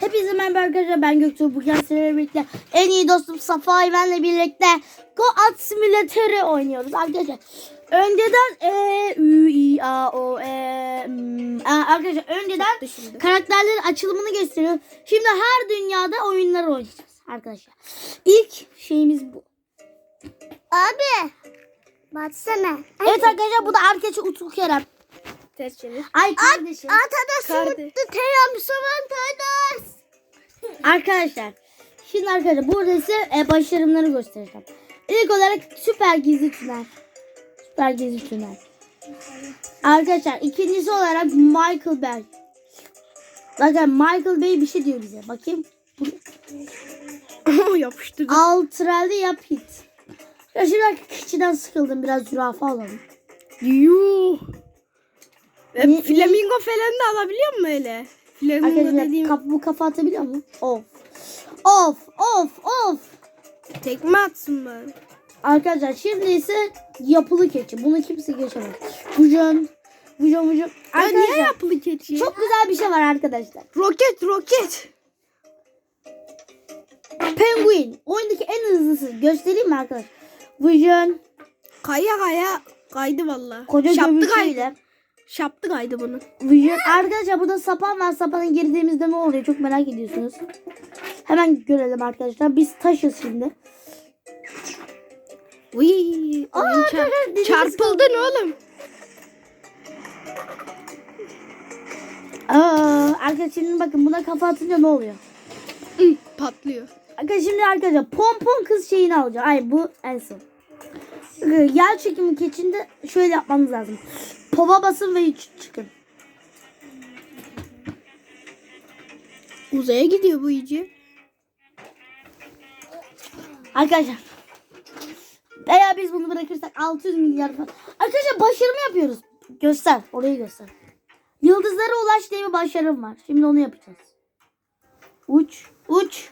Hepinize merhaba arkadaşlar ben Göktuğ bugün sizlerle birlikte en iyi dostum Safa İven'le birlikte Go At Simülatörü oynuyoruz arkadaşlar. Önceden e, Ü, İ, A, O, E, M, A, arkadaşlar önceden Şimdi. karakterlerin açılımını gösteriyor. Şimdi her dünyada oyunlar oynayacağız arkadaşlar. İlk şeyimiz bu. Abi. Baksana. Evet arkadaşlar bu da Arkeç'i Utku Kerem. Ters çevir. Ay kardeşim. Atada Kardeş. sumutlu teyam suman tadas. Arkadaşlar şimdi arkadaşlar burada size e, başarımları göstereceğim. İlk olarak süper gizli tünel. Süper gizli tünel. Arkadaşlar ikincisi olarak Michael Bay. Bakın Michael Bay bir şey diyor bize. Bakayım. Yapıştırdım. Altralde yap hit. Ya şimdi keçiden sıkıldım. Biraz zürafa alalım. Yuh. E, flamingo falan da alabiliyor mu öyle? Flamingo Arkadaşlar dediğim kap, bu kafa atabiliyor mu? Of. Of of of. tekme atsın bari. Arkadaşlar şimdi ise yapılı keçi. Bunu kimse geçemez. Vıcın vıcın. Ya Arkadaşlar niye yapılı keçi? çok güzel bir şey var arkadaşlar. Roket roket. Penguin. Oyundaki en hızlısı. Göstereyim mi arkadaşlar? Vıcın. Kaya kaya kaydı valla. Koca Şaptı kaydı. Şaptı kaydı bunu. Arkadaşlar burada sapan var. Sapana girdiğimizde ne oluyor? Çok merak ediyorsunuz. Hemen görelim arkadaşlar. Biz taşız şimdi. Uy, Aa, çar- çarpıldın oğlum. Aa, arkadaşlar şimdi bakın buna kafa atınca ne oluyor? Hı, Patlıyor. Arkadaşlar şimdi arkadaşlar pompon kız şeyini alacağım. Ay bu en son. Ee, Yer çekimi keçinde şöyle yapmanız lazım. Pova basın ve çıkın. Uzaya gidiyor bu iyice. Arkadaşlar. Eğer biz bunu bırakırsak 600 milyar falan. Arkadaşlar başarımı yapıyoruz. Göster. Orayı göster. Yıldızlara ulaş diye bir başarım var. Şimdi onu yapacağız. Uç. Uç.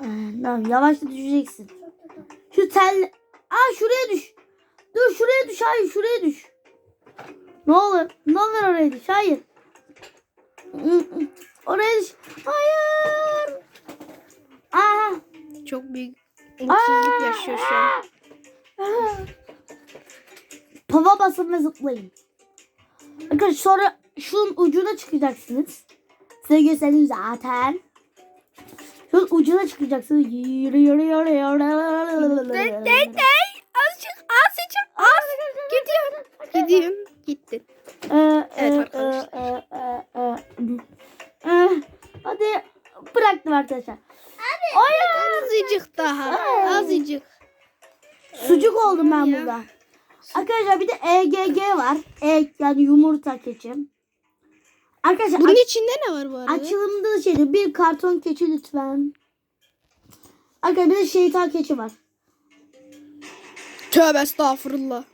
Ee, Tamam yavaşça düşeceksin. Şu tel... Aa şuraya düş. Dur şuraya düş. Hayır şuraya düş. Ne olur. Ne olur oraya düş. Hayır. Oraya düş. Hayır. Aha. Çok büyük umutsuzluk yaşıyor şu an. Pava basın ve zıplayın. Arkadaşlar sonra şunun ucuna çıkacaksınız. Size göstereyim zaten. Şunun ucuna çıkacaksınız. Yürü yürü yürü yürü. Dey dey dey. Azıcık azıcık az. Gidiyorum. Gidiyorum. Gitti. Ee, Evet e, arkadaşlar. e, e, e, e. Eh, Hadi bıraktım arkadaşlar. Hayır. Azıcık daha. Azıcık. Sucuk oldum ben Ya. burada. Arkadaşlar bir de EGG var. E yani yumurta keçim. Arkadaşlar Bunun içinde ne var bu arada? Açılımda da şeydi. Bir karton keçi lütfen. Arkadaşlar bir de şeytan keçi var. Tövbe estağfurullah.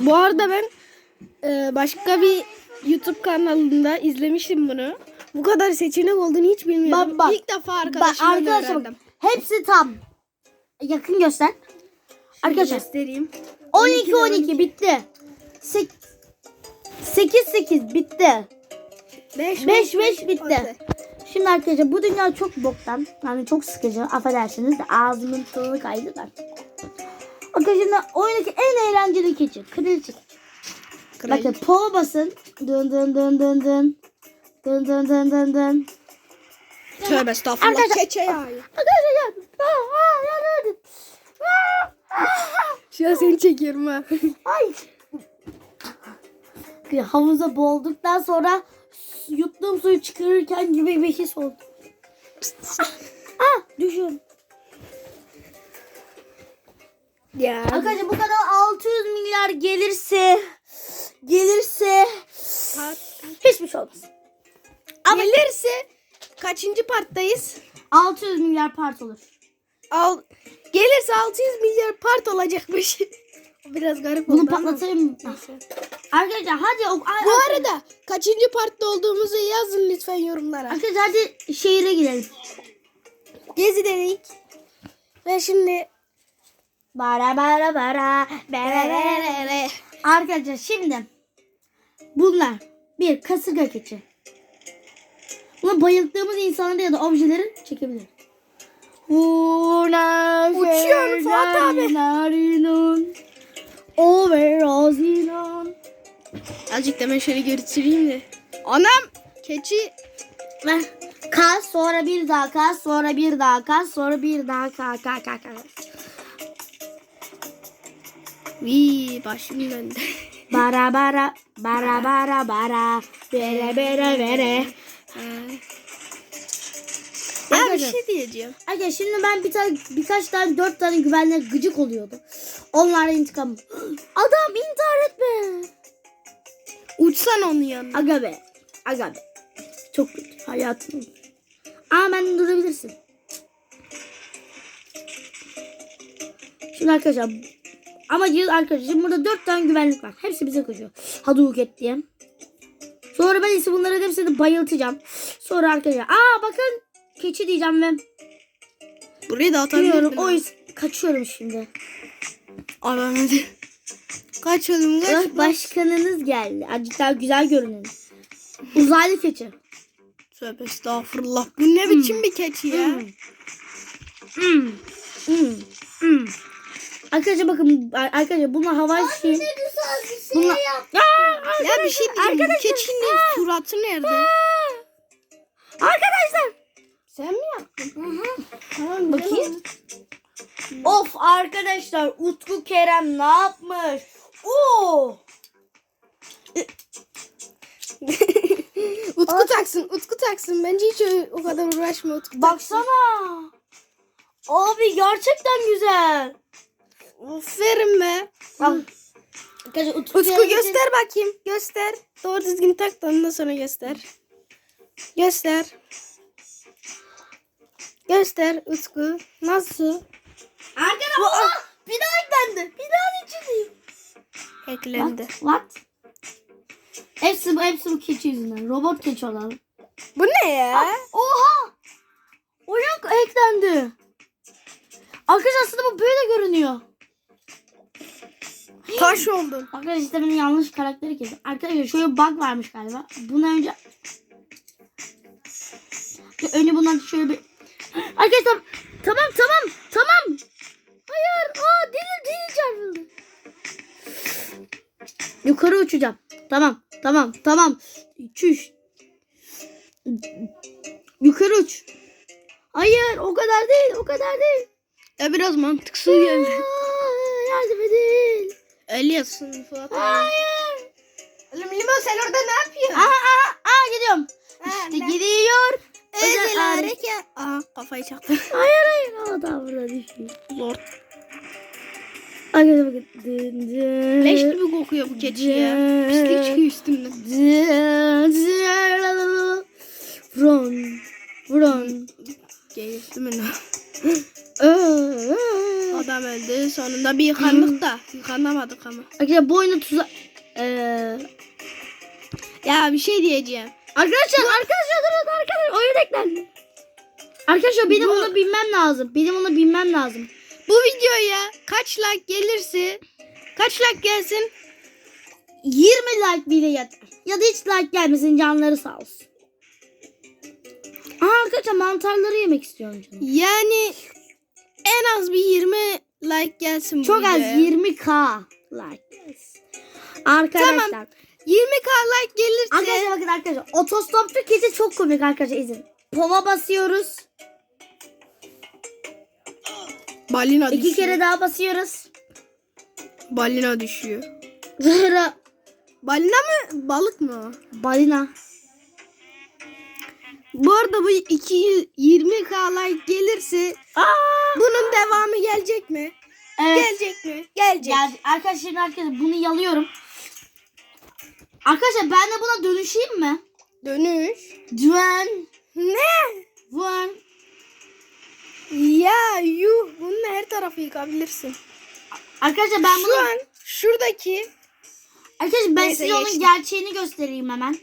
Bu arada ben e, başka bir YouTube kanalında izlemiştim bunu. Bu kadar seçenek olduğunu hiç bilmiyordum. Bak, bak. İlk defa arkadaşımdan arkadaşlar bak. öğrendim. Hepsi tam. Yakın göster. Arkadaşlar göstereyim. 12 12 bitti. 8 8 bitti. 5 5 5 bitti. Şimdi arkadaşlar bu dünya çok boktan. Yani çok sıkıcı. Affedersiniz de ağzımın tadı kaydı da. Arkadaşlar oyundaki en eğlenceli keçi. Kraliçe. Bakın pova basın. Dın dın dın dın dın. Dın dın dın dın dın. Tövbe estağfurullah. Arkadaşlar- Keçe yağı. Arkadaşlar Şu an seni çekiyorum ha. Ay. Havuza boğulduktan sonra yuttuğum suyu çıkarırken gibi bir his oldu. ah, ah ya. Arkadaşlar bu kadar 600 milyar gelirse gelirse hiçbir şey olmaz. Ama gelirse kaçıncı parttayız? 600 milyar part olur. Al, gelirse 600 milyar part olacakmış. Biraz garip Bunu oldu ama. patlatayım. Arkadaşlar hadi. o- ay- Bu arada kaçıncı partta olduğumuzu yazın lütfen yorumlara. Arkadaşlar hadi şehire gidelim. Gezi dedik. Ve şimdi Bara bara bara. Bara bara bara. Arkadaşlar şimdi bunlar bir kasırga keçi. Buna bayılttığımız insanları ya da objeleri çekebilir. Uçuyor Fuat abi. Over Ozinon. Azıcık da ben şöyle götüreyim de. Anam keçi. Ver. Kas sonra bir daha kas sonra bir daha kas sonra bir daha kas kas kas kas. Vii başım döndü. Bara bara bara bara bara bere bere bere. ya bir şey diyeceğim. Arkadaşlar şimdi ben bir tane birkaç tane dört tane güvenle gıcık oluyordu. Onlarla intikam. Adam intihar etme. Uçsan onun yanına. Aga be. Aga be. Çok kötü hayatım. Ama ben durabilirsin. Şimdi arkadaşlar amacı arkadaşlar burada dört tane güvenlik var. Hepsi bize koşuyor. Hadouken diye. Sonra ben ise bunları hepsini bayıltacağım. Sonra arkadaşlar aa bakın keçi diyeceğim ve Burayı da atabilir Biliyorum miyim? o yüzden kaçıyorum şimdi. Adam hadi. Kaç. Ah, Başkanınız geldi. Azıcık daha güzel görünün. Uzaylı keçi. Tövbe estağfurullah. Bu ne biçim bir keçi ya? Hmm. Hmm. Hmm. Hmm. Arkadaşlar bakın arkadaşlar bunlar hava şey. Bunlar... Ya, Ya bir şey diyeceğim. Bu Arkadaşlar. keçinin suratı nerede? Arkadaşlar. Sen mi yaptın? Tamam, Bakayım. Of arkadaşlar Utku Kerem ne yapmış? Oo. Utku taksın, Utku taksın. Bence hiç o kadar uğraşma Utku. Baksana. Abi gerçekten güzel. Aferin be. Al. Utku, göster bakayım. Göster. Doğru düzgün tak da ondan sonra göster. Göster. Göster Utku. Nasıl? Arkadaşlar oha, bir daha eklendi. Bir daha içindeyim. Eklendi. What? Hepsi bu, hepsi bu keçi yüzünden. Robot keçi olan. Bu ne ya? Oha! Oyun eklendi. Arkadaşlar aslında bu böyle görünüyor. Taş oldun. Arkadaşlar benim yanlış karakteri kesin. Arkadaşlar şöyle bug varmış galiba. Bunu önce... Önce bundan şöyle bir... Arkadaşlar tamam tamam tamam. Hayır. Aa deli deli çarpıldı. Yukarı uçacağım. Tamam tamam tamam. Çüş. Yukarı uç. Hayır o kadar değil o kadar değil. Ya biraz mantıksız geldi. Yardım edin. Ölüyorsun Fuat abi. Hayır. Oğlum Limon sen orada ne yapıyorsun? Aha aha aha gidiyorum. Ha, İşte ne? gidiyor. Özel hareket. Aa kafayı çaktı. Hayır hayır. Aa daha burada düşüyor. Zor. Arkadaşlar bakın. Leş gibi kokuyor bu keçi ya. Pislik çıkıyor dın. Run. Run. Geçti mi lan? Öldü. Sonunda bir yıkandık da. Yıkanamadık ama. Arkadaşlar bu oyunu tuza... Ee, Ya bir şey diyeceğim. arkadaşlar arkadaşlar durun arkadaşlar oyun eklendi. Arkadaşlar benim Bu- onu bilmem lazım. Benim onu bilmem lazım. Bu videoya kaç like gelirse kaç like gelsin 20 like bile yeter. Ya da hiç like gelmesin canları sağ olsun. Aa arkadaşlar mantarları yemek istiyorum canım. yani en az bir 20 like gelsin bu Çok az videoya. 20k like gelsin. Arkadaşlar. Tamam. 20k like gelirse Arkadaşlar bakın arkadaşlar. Otostopçu keçi çok komik arkadaşlar izin. Pova basıyoruz. balina İki düşüyor. kere daha basıyoruz. balina düşüyor. Balina mı balık mı? balina. Bu arada bu 220k like gelirse Aa! bunun devamı gelecek mi? Evet. Gelecek mi? Gelecek. Geldi. Arkadaşlar arkadaşlar bunu yalıyorum. Arkadaşlar ben de buna dönüşeyim mi? Dönüş. Dön. Ne? Dön. Ya yuh bununla her tarafı yıkabilirsin. Arkadaşlar ben Şu bunu an şuradaki Arkadaşlar ben Neyse, size onun geçtim. gerçeğini göstereyim hemen.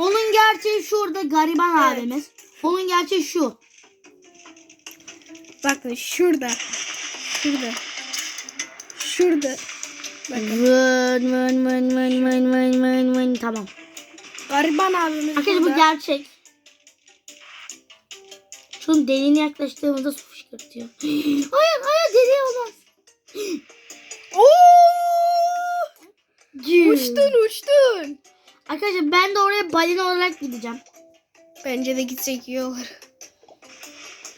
Onun gerçeği şurada gariban Evet. abimiz. Onun gerçeği şu. bakın şurada. Şurada. Şurada. Bakın. Vın vın vın vın vın vın vın vın. Tamam. Gariban abimiz Arkadaşlar bu gerçek. Şunun deliğine yaklaştığımızda su fışkırtıyor. hayır hayır deliği olmaz. Oo! Uçtun uçtun. Arkadaşlar ben de oraya balina olarak gideceğim. Bence de gitsek iyi olur.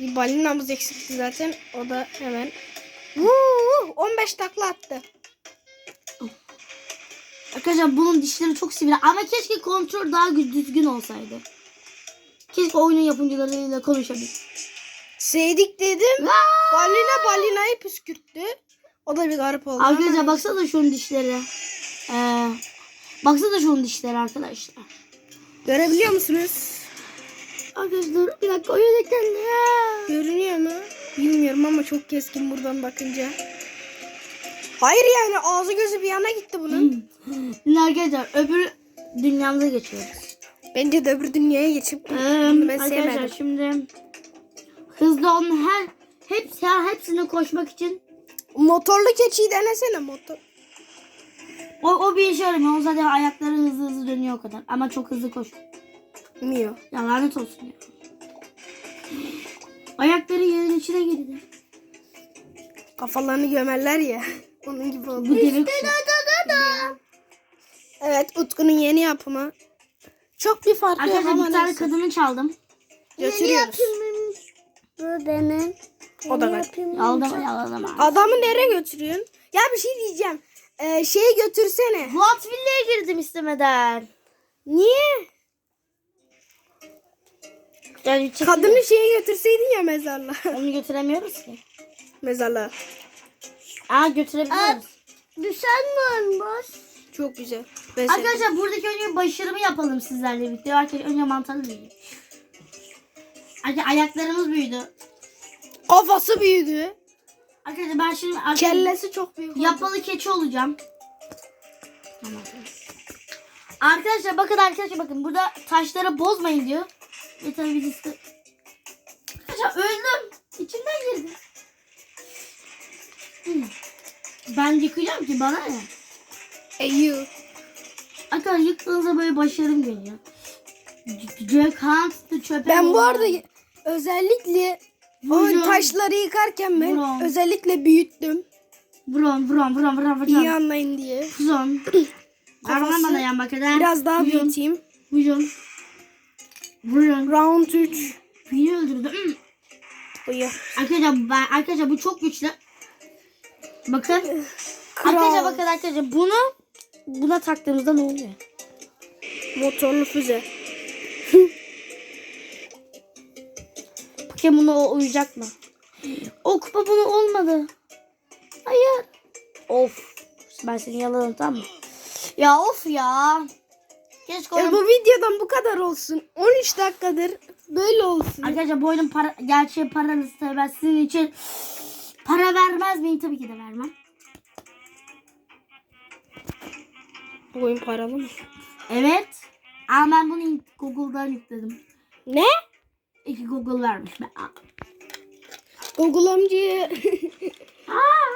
Bir balinamız eksikti zaten. O da hemen. Vuu, 15 takla attı. Arkadaşlar bunun dişleri çok sivri ama keşke kontrol daha gü- düzgün olsaydı. Keşke oyunun yapımcılarıyla konuşabilseydik. Seydik dedim. Balina balinayı püskürttü. O da bir garip oldu. Arkadaşlar baksana şunun dişleri. Ee, baksana şunun dişleri arkadaşlar. Görebiliyor musunuz? Arkadaşlar bir dakika oyun ekranı. Görünüyor mu? Bilmiyorum ama çok keskin buradan bakınca. Hayır yani ağzı gözü bir yana gitti bunun. Şimdi arkadaşlar öbür dünyamıza geçiyoruz. Bence de öbür dünyaya geçip Ee, ben arkadaşlar sevmedim. şimdi hızlı onun her hepsi her hepsine koşmak için Motorlu keçiyi denesene motor. O, o bir işe yaramıyor. O zaten ayakları hızlı hızlı dönüyor o kadar. Ama çok hızlı koşuyor. Mio. Ya lanet olsun ya. Ayakları yerin içine girdi. Kafalarını gömerler ya. Onun gibi oldu. Bu kuşu. Evet Utku'nun yeni yapımı. Çok bir farkı yok Arkadaşlar ama bir tane neyse. kadını çaldım. Götürüyoruz. Bu benim. O da var. Aldım yaladım abi. Adamı nereye götürüyorsun? Ya bir şey diyeceğim. Ee, şeye götürsene. Wattville'e girdim istemeden. Niye? Yani çekil- Kadını şeye götürseydin ya mezarlığa. Onu götüremiyoruz ki. mezarlığa. Aa götürebiliyoruz. Düşen mi olmuş? Çok güzel. Ben sevdim. Arkadaşlar buradaki önce başarımı yapalım sizlerle birlikte. Arkadaşlar önce mantarı. Arkadaşlar ayaklarımız büyüdü. Kafası büyüdü. Arkadaşlar ben şimdi Kellesi çok büyük. oldu. yapalı keçi olacağım. Tamam. Arkadaşlar bakın arkadaşlar bakın burada taşları bozmayın diyor. Ve tabii biz de... Arkadaşlar öldüm. İçimden girdi. Hmm. Ben yıkayacağım ki bana ne? Eyyü. Arkadaşlar yıktığınızda böyle başarım geliyor. Jack Hunt çöpe Ben bu arada özellikle o Vurun. taşları yıkarken ben Vurun. özellikle büyüttüm. Vron vron vron vron İyi vron. anlayın diye. Vron. Arman bana yan bakın. Biraz daha Vron. büyüteyim. Vron. Vron. Round 3. Beni öldürdü. Hmm. Uyu. Arkadaşlar ben, arkadaşlar bu çok güçlü. Bakın. Kral. Arkadaşlar bakın arkadaşlar bunu buna taktığımızda ne oluyor? Motorlu füze. Bakayım buna uyacak mı? O kupa bunu olmadı. Hayır. Of. Ben seni yaladım tamam mı? Ya of ya. Keşke oyun... bu videodan bu kadar olsun. 13 dakikadır böyle olsun. Arkadaşlar bu oyunun para, gerçeği paranız tabii ben sizin için para vermez miyim? Tabii ki de vermem. Bu oyun paralı mı? Evet. Ama ben bunu Google'dan yükledim. Ne? İki Google vermiş. Ben, Google amca.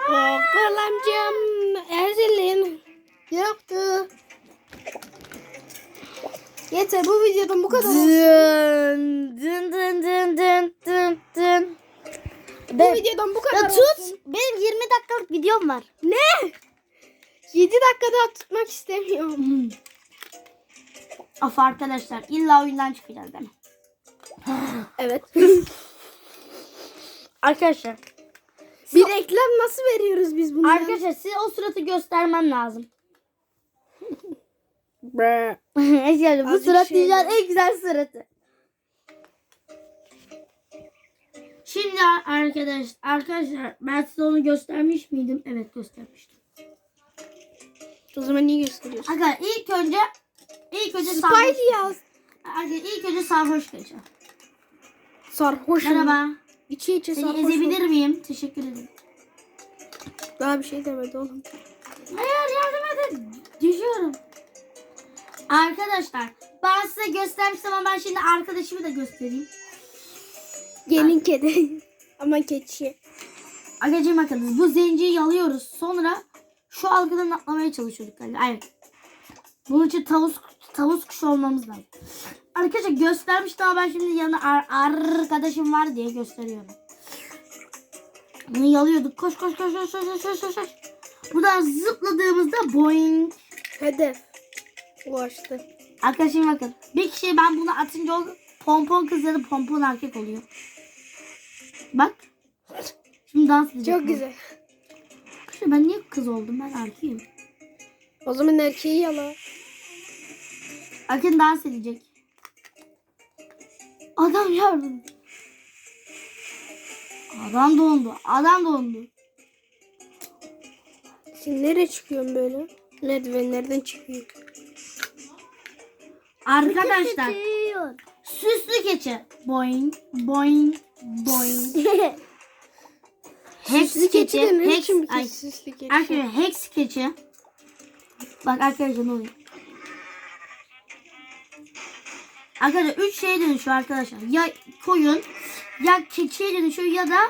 Google amcam Erzel'in yaptı. Yeter bu videodan bu kadar. Dın dın dın dın dın dın dın. Bu Ben, videodan bu ya kadar tut. olsun. Benim 20 dakikalık videom var. Ne? 7 dakika daha tutmak istemiyorum. Of arkadaşlar illa oyundan çıkacağız mi? Evet. Arkadaşlar. Bir reklam nasıl veriyoruz biz bundan? Arkadaşlar size o suratı göstermem lazım. Bre. bu Azıcık surat şey dünyanın en güzel suratı. Şimdi arkadaş, arkadaşlar ben size onu göstermiş miydim? Evet göstermiştim. O zaman niye gösteriyorsun? Arkadaşlar ilk önce ilk önce sarhoş. Spidey yaz. Arkadaşlar ilk önce sarhoş geçeceğim. Sarhoş. Merhaba. İçi içi Seni sarhoş. ezebilir miyim? Teşekkür ederim. Daha bir şey demedi oğlum. Hayır yardım edin. Düşüyorum. Arkadaşlar ben size göstermiştim ama ben şimdi arkadaşımı da göstereyim. Gelin kedi. Ama keçi. Arkadaşlar bakın bu zenciyi yalıyoruz. Sonra şu algıdan atlamaya çalışıyorduk. Yani. Evet. Bunun için tavus tavus kuşu olmamız lazım. Arkadaşlar göstermişti ama ben şimdi yanına ar- arkadaşım var diye gösteriyorum. Bunu yalıyorduk. Koş koş koş koş koş koş koş koş. Buradan zıpladığımızda boing. Hedef. Ulaştı. Arkadaşım bakın. Bir kişiye ben bunu atınca o pompon kız ya da pompon erkek oluyor. Bak. Şimdi dans edecek. Çok güzel. Arkadaşlar ben niye kız oldum? Ben erkeğim. O zaman erkeği yala. Erkek dans edecek. Adam yardım. Adam dondu. Adam dondu. Şimdi nereye çıkıyorsun böyle? Merdivenlerden çıkıyor. Arkadaşlar süslü keçi. Boing boing boing. Hex keçi Hex, ay, keçi? Arkadaşlar hex keçi. Bak arkadaşlar ne oluyor? Arkadaşlar üç şeye dönüşüyor arkadaşlar. Ya koyun, ya keçiye dönüşüyor ya da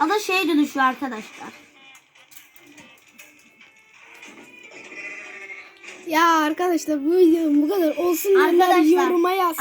ya da şeye dönüşüyor arkadaşlar. Ya arkadaşlar bu videonun bu kadar olsun Arkadaşlar, yoruma yaz.